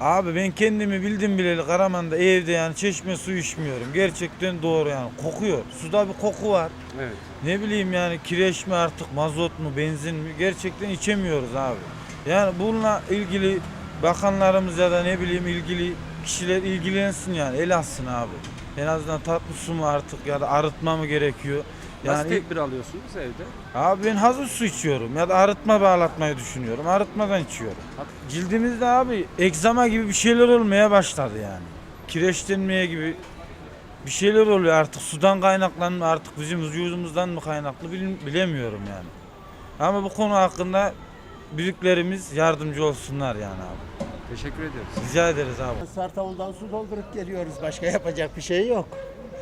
Abi ben kendimi bildim bileli Karaman'da evde yani çeşme su içmiyorum. Gerçekten doğru yani kokuyor. Suda bir koku var. Evet. Ne bileyim yani kireç mi artık mazot mu benzin mi gerçekten içemiyoruz abi. Yani bununla ilgili bakanlarımız ya da ne bileyim ilgili kişiler ilgilensin yani el atsın abi. En azından tatlı su mu artık ya da arıtma mı gerekiyor? Nasıl Yani tedbir alıyorsunuz evde? abi ben hazır su içiyorum ya da arıtma bağlatmayı düşünüyorum. Arıtmadan içiyorum. Cildimizde abi egzama gibi bir şeyler olmaya başladı yani. Kireçlenmeye gibi bir şeyler oluyor artık sudan kaynaklan mı artık bizim vücudumuzdan mı kaynaklı bil- bilemiyorum yani. Ama bu konu hakkında büyüklerimiz yardımcı olsunlar yani abi. Teşekkür ederiz. Rica ederiz abi. Sartavuldan su doldurup geliyoruz. Başka yapacak bir şey yok.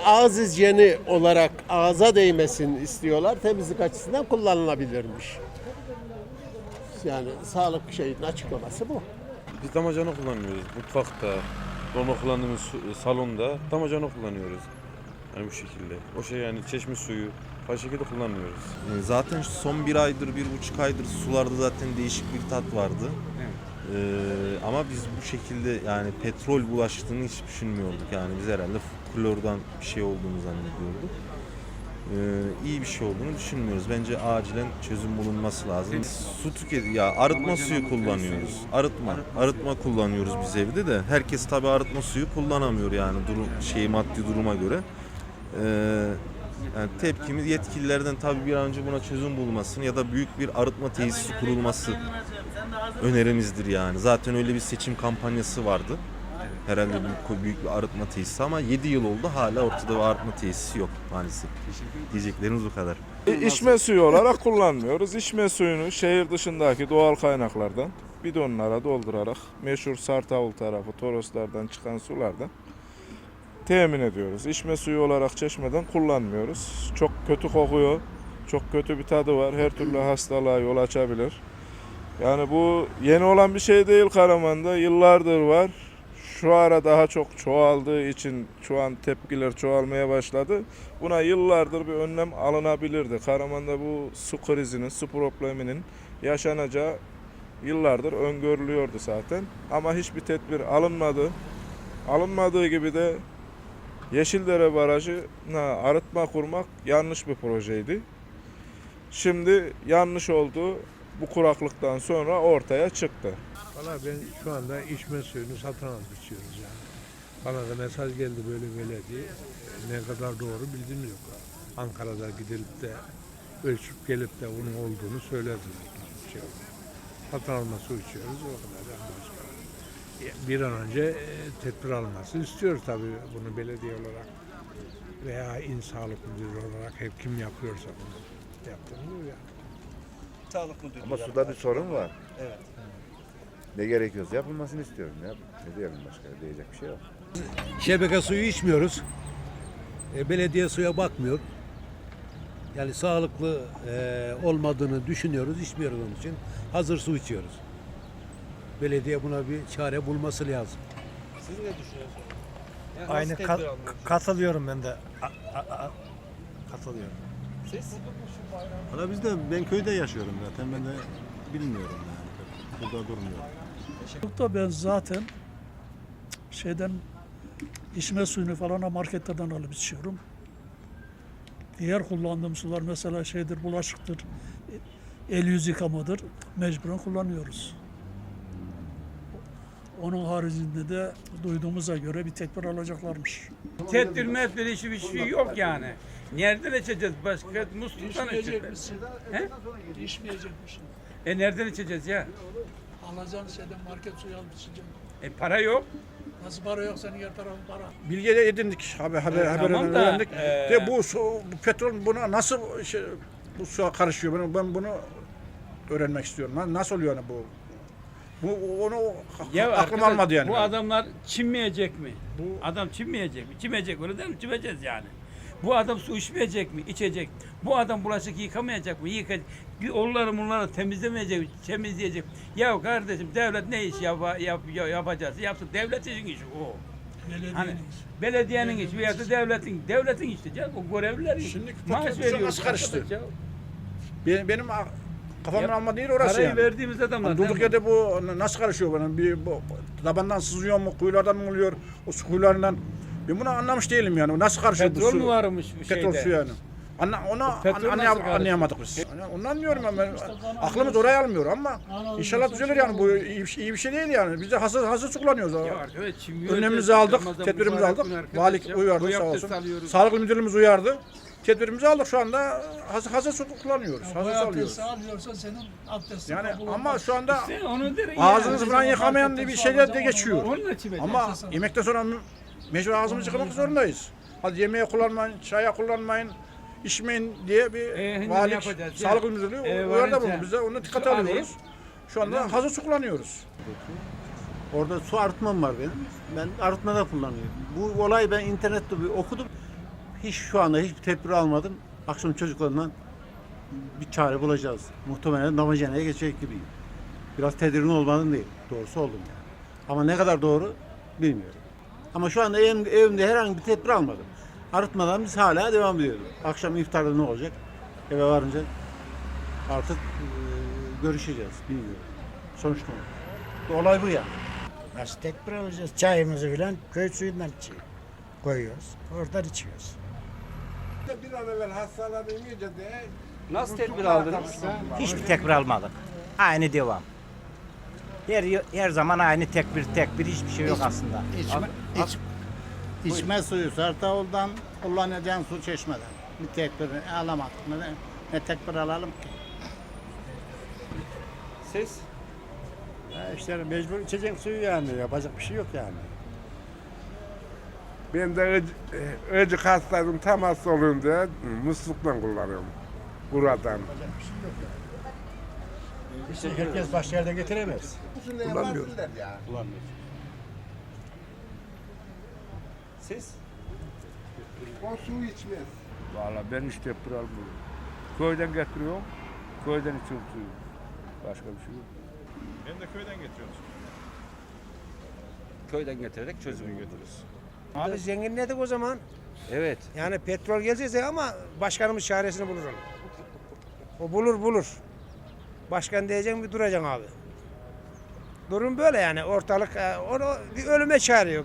Ağız hijyeni olarak ağza değmesin istiyorlar. Temizlik açısından kullanılabilirmiş. Yani sağlık şeyinin açıklaması bu. Biz damacana kullanıyoruz mutfakta, normal kullandığımız su- salonda damacana kullanıyoruz. Yani bu şekilde. O şey yani çeşme suyu her şekilde kullanmıyoruz. E, Zaten son bir aydır, bir buçuk aydır sularda zaten değişik bir tat vardı. Evet. Ee, ama biz bu şekilde yani petrol bulaştığını hiç düşünmüyorduk. Yani biz herhalde klordan bir şey olduğunu zannediyorduk. Ee, iyi bir şey olduğunu düşünmüyoruz. Bence acilen çözüm bulunması lazım. Su tüketi ya arıtma suyu kullanıyoruz. Arıtma, arıtma kullanıyoruz biz evde de. Herkes tabii arıtma suyu kullanamıyor yani durum şey maddi duruma göre. Ee, yani tepkimiz yetkililerden tabii bir an önce buna çözüm bulmasını ya da büyük bir arıtma tesisi kurulması önerimizdir yani. Zaten öyle bir seçim kampanyası vardı. Herhalde büyük, büyük bir arıtma tesisi ama 7 yıl oldu hala ortada bir arıtma tesisi yok maalesef. Diyeceklerimiz bu kadar. İçme suyu olarak kullanmıyoruz. İçme suyunu şehir dışındaki doğal kaynaklardan bidonlara doldurarak meşhur Sartavul tarafı Toroslardan çıkan sulardan temin ediyoruz. İçme suyu olarak çeşmeden kullanmıyoruz. Çok kötü kokuyor. Çok kötü bir tadı var. Her türlü hastalığa yol açabilir. Yani bu yeni olan bir şey değil Karaman'da. Yıllardır var. Şu ara daha çok çoğaldığı için şu an tepkiler çoğalmaya başladı. Buna yıllardır bir önlem alınabilirdi. Karaman'da bu su krizinin, su probleminin yaşanacağı yıllardır öngörülüyordu zaten. Ama hiçbir tedbir alınmadı. Alınmadığı gibi de Yeşildere Barajı'na arıtma kurmak yanlış bir projeydi. Şimdi yanlış oldu. Bu kuraklıktan sonra ortaya çıktı. Valla ben şu anda içme suyunu satın alıp içiyoruz yani. Bana da mesaj geldi böyle böyle diye. Ne kadar doğru bildiğimiz yok. Ankara'da gidilip de ölçüp gelip de bunun olduğunu söylediler. Şey. Satın alma su içiyoruz o kadar. Bir an önce e, tedbir alınmasını istiyoruz tabii bunu belediye olarak veya İl Sağlık Müdürü olarak hep kim yapıyorsa bunu yaptığını yani. Ama suda bir sorun var. Evet. Ne gerekiyorsa yapılmasını istiyorum ya. Ne diyelim başka diyecek bir şey yok. Şebeke suyu içmiyoruz. E, belediye suya bakmıyor. Yani sağlıklı e, olmadığını düşünüyoruz, içmiyoruz onun için. Hazır su içiyoruz. Belediye buna bir çare bulması lazım. Aynı ka- katılıyorum ben de. A- a- a- katılıyorum. Valla biz de ben köyde yaşıyorum zaten ben de bilmiyorum yani. Burada durmuyorum. Da ben zaten şeyden içme suyunu falan marketlerden alıp içiyorum. Diğer kullandığım sular mesela şeydir, bulaşıktır, el yüz yıkamadır. Mecburen kullanıyoruz. Onun haricinde de duyduğumuza göre bir tedbir alacaklarmış. Tedbir medbir işi bir şey yok yani. Nereden içeceğiz başka? Musluktan içeceğiz. He? İçmeyecekmiş. E nereden içeceğiz ya? Alacağın şeyden market suyu alıp içeceksin. E para yok. Nasıl para yok senin yer tarafın para. Bilgi de edindik, haber, haber, E, haberden tamam da, öğrendik. e, De bu su, bu petrol buna nasıl şey, bu suya karışıyor? Ben, ben bunu öğrenmek istiyorum. Lan Nasıl oluyor yani bu? Bu onu Ya aklım arkadaş, almadı yani. Bu adamlar çinmeyecek mi? Bu- Adam çinmeyecek mi? Çimecek öyle değil mi? Çimeceğiz yani. Bu adam su içmeyecek mi? İçecek. Bu adam bulaşık yıkamayacak mı? Yıkayacak. Onları bunları temizlemeyecek mi? Temizleyecek. Ya kardeşim devlet ne iş yap, yap, yapacağız? Yapsın. Devlet işin işi o. Hani belediyenin işi veya da devletin devletin işte canım o görevliler Şimdi maaş veriyor. nasıl karıştı? Ya. Benim, benim Kafamın Ya, alma değil orası Parayı yani. verdiğimiz adamlar. Hani durduk yerde bu nasıl karışıyor bana? Bir bu, tabandan sızıyor mu, kuyulardan mı oluyor? O su kuyularından. Ben bunu anlamış değilim yani. Nasıl karışıyor Petrol bu su? mu varmış bu Petrol şeyde? su yani. Anla, onu petrol an- nasıl anlayam- karışıyor? anlayamadık biz. Yani onu anlıyorum ben. ben. Aklımız oraya almıyor ama inşallah düzelir yani. Bu iyi, bir şey- iyi bir şey değil yani. Biz de hazır hazır su kullanıyoruz. Ya arkadaş, Önlemimizi aldık, tedbirimizi aldık. ya. uyardı sağ olsun. Sağlık müdürlüğümüz uyardı. Tedbirimizi aldık şu anda hazır, hazır su kullanıyoruz. Hazır su alıyoruz. alıyorsa senin abdestin Yani kabul ama olmaz. şu anda Sen onu ağzınızı falan yıkamayan diye bir şeyler de geçiyor. Onunla içmeyeceksin. Ama yemekten sonra mü- mecbur ağzımızı yıkamak zorundayız. Hadi yemeğe kullanmayın, çaya kullanmayın, içmeyin diye bir E, valilik, sağlık müdürlüğü e, uyarıda bulundu. Biz de su alayım. alıyoruz. Şu anda hazır su kullanıyoruz. Orada su arıtmam var benim. Ben arıtmada kullanıyorum. Bu olayı ben internette bir okudum. Hiç şu anda hiçbir tedbir almadım. Akşam çocuklarından bir çare bulacağız. Muhtemelen damacanaya geçecek gibiyim. Biraz tedirgin olmanın değil. Doğrusu oldum yani. Ama ne kadar doğru bilmiyorum. Ama şu anda evimde, evimde herhangi bir tedbir almadım. Arıtmadan biz hala devam ediyoruz. Akşam iftarda ne olacak? Eve varınca artık e, görüşeceğiz. Bilmiyorum. Sonuç ne olur? Olay bu yani. Nasıl tedbir alacağız? Çayımızı filan köy suyundan. Koyuyoruz. Oradan içiyoruz. Bir an evvel hastalanayım iyice de Nasıl tedbir aldınız? Hiçbir tedbir almadık. Aynı devam. Her her zaman aynı tekbir tekbir hiçbir şey yok aslında. İçme, iç, içme suyu Sartavul'dan kullanacağın su çeşmeden. Bir tekbir alamadık. Ne, ne tekbir alalım ki? Siz? işte mecbur içecek suyu yani yapacak bir şey yok yani. Ben de öcük hastaydım tam hasta olunca muslukla kullanıyorum. Buradan. Herkes başka yerden getiremez. Kullanmıyorum. Siz? O su içmez. Valla ben hiç tedbir almıyorum. Köyden getiriyorum. Köyden içiyorum suyu. Başka bir şey yok. Ben de köyden getiriyorum. Köyden getirerek çözümü götürürüz. Abi zenginledik o zaman. Evet. Yani petrol gelecekse ama başkanımız çaresini bulur onu. O bulur bulur. Başkan diyeceksin bir duracaksın abi. Durum böyle yani ortalık e, onu bir ölüme çağırıyor.